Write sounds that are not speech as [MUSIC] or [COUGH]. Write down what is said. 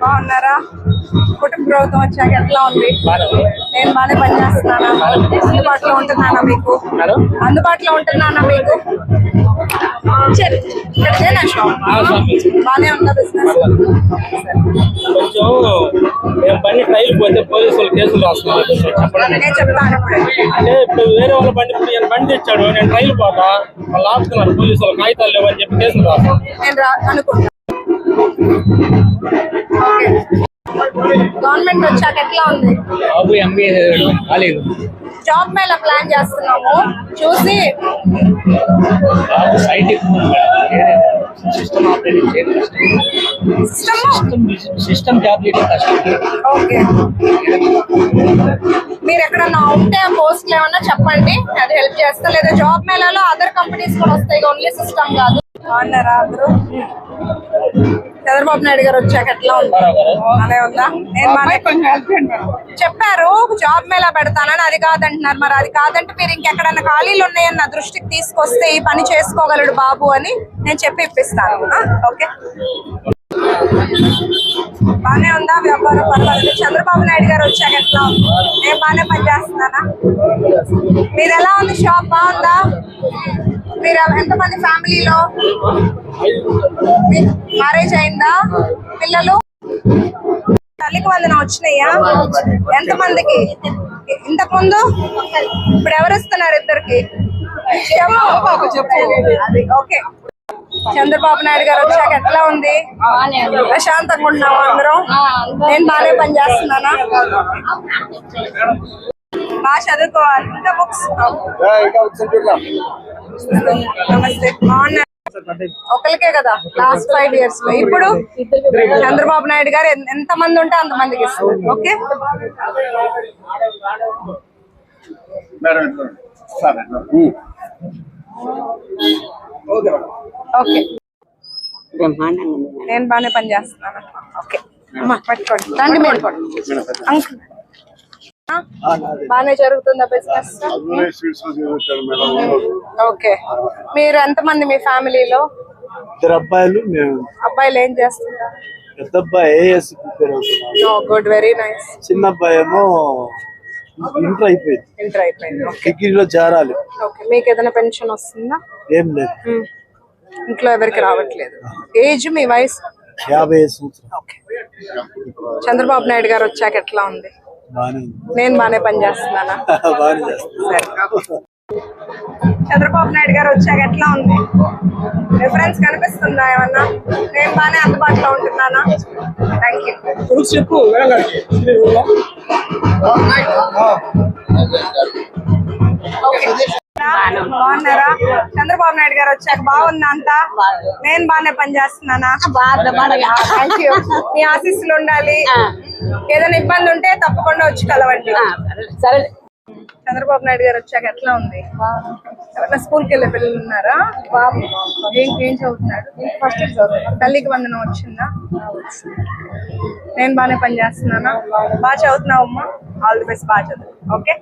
బాగున్నారా? కుటుంబ ప్రభుత్వం వచ్చాక ఎట్లా ఉంది? నేను బాగానే పనిచేస్తున్నానా? అందుబాటులో ఉంటున్నానా మీకు? అందుబాటులో ఉంటున్నానా మీకు? సరే. షాప్. బాగానే ఉందా బిజినెస్ కొంచెం మేము బండి ట్రైల్ పోతే పోలీసులు కేసులు రాస్తున్నారు. నేను చెప్తాను. ఇప్పుడు అంటే ఇప్పుడు వేరే వాళ్ళ బండి ఇప్పుడు ఈయన బండి ఇచ్చాడు నేను ట్రైల్ పోతా వాళ్ళు ఆపుతున్నారు పోలీసులు కాగితాలు లేవని చెప్పి కేసులు రాస్తాను నేను రా అనుకుంటా గవర్నమెంట్ వచ్చాక ఎట్లా ఉంది? బాబు ఎంబీఏ కాలేదు. జాబ్ మేళ ప్లాన్ చేస్తున్నాము. చూసి సిస్టమ్ జాబ్ ఓకే. మీరు ఎక్కడన్నా ఉంటే పోస్ట్లు ఏమన్నా చెప్పండి. అది హెల్ప్ చేస్తా. లేదా జాబ్ మేళాలో అదర్ కంపెనీస్ కూడా వస్తాయి. ఓన్లీ సిస్టమ్ కాదు. బాగున్నారా అందరూ? చంద్రబాబు నాయుడు గారు వచ్చాక ఎట్లా ఉంది? అదే ఉందా? నేను చెప్పారు జాబ్ మేళా పెడతానని అది కాదంటున్నారు మరి. అది కాదంటే మీరు ఇంకెక్కడన్నా ఖాళీలు ఉన్నాయని నా దృష్టికి తీసుకొస్తే ఈ పని చేసుకోగలడు బాబు అని నేను చెప్పి ఇప్పిస్తాను? ఓకే. బానే ఉందా వ్యాపారం? పర్వాలేదు. చంద్రబాబు నాయుడు గారు వచ్చాక ఎట్లా ఉంది? నేను బాగానే పనిచేస్తున్నానా మీరు ఎలా ఉంది? షాప్ బాగుందా? మీరు ఎంతమంది ఫ్యామిలీలో? మ్యారేజ్ అయిందా? పిల్లలు? తల్లికి వందన వచ్చినాయా? ఎంతమందికి? ఇంతకు ముందు ఇప్పుడు ఎవరు ఇస్తున్నారు ఇద్దరికి? ఓకే. చంద్రబాబు నాయుడు గారు వచ్చాక ఎట్లా ఉంది? ప్రశాంతంగా ఉన్నాము అందరం? నేను బాగానే పని చేస్తున్నానా? బాగా చదువుకోవాలి. ఇంకా బుక్స్ నమస్తే. ఒకరికే కదా లాస్ట్ ఫైవ్ ఇయర్స్లో. ఇప్పుడు చంద్రబాబు నాయుడు గారు ఎంత మంది ఉంటే అంత మందికి ఇస్తారు. ఓకే? ఓకే. నేను బాగానే పని చేస్తున్నాను. ఓకే. అమ్మా పట్టుకోండి. రండి మీరు అంకుల్? బాగానే జరుగుతుందా బిజినెస్ ఓకే. మీరు ఎంతమంది మీ ఫ్యామిలీలో? ఇద్దరు అబ్బాయిలు మేము అబ్బాయిలు ఏం చేస్తుంటారు పెద్ద అబ్బాయి AS prepare good very nice. చిన్న అబ్బాయి ఏమో ఇంటర్ అయిపోయింది. ఇంటర్ అయిపోయింది ఓకే. డిగ్రీలో చేరాలి. ఓకే మీకు ఏదైనా పెన్షన్ వస్తుందా? ఏం లేదు. ఇంట్లో ఎవరికి రావట్లేదు. ఏజ్ మీ వయసు? యాభై సంవత్సరాలు ఓకే. చంద్రబాబు నాయుడు గారు వచ్చాక ఎట్లా ఉంది? నేను బాగానే పని చేస్తున్నానా? [LAUGHS] చంద్రబాబు నాయుడు గారు వచ్చాక ఎట్లా ఉంది? డిఫరెన్స్ కనిపిస్తుందా ఏమన్నా? నేను బాగానే అందుబాటులో ఉంటున్నానా? థ్యాంక్ యూ చెప్పు బాగున్నారా? చంద్రబాబు నాయుడు గారు వచ్చాక బాగుందా అంతా? నేను బాగానే పని చేస్తున్నానా థ్యాంక్ యూ మీ ఆశీస్సులు ఉండాలి. ఏదైనా ఇబ్బంది ఉంటే తప్పకుండా వచ్చి కలవండి. సరే. చంద్రబాబు నాయుడు గారు వచ్చాక ఎట్లా ఉంది? ఎవరైనా స్కూల్కి వెళ్ళే పిల్లలు ఉన్నారా? బాబు. ఏం ఏం చదువుతున్నాడు. ఫస్ట్ తల్లికి వందనం వచ్చిందా? నేను బాగానే పని చేస్తున్నానా బాగా చదువుతున్నావు అమ్మా ఆల్ ది బెస్ట్ బాగా చదువు. ఓకే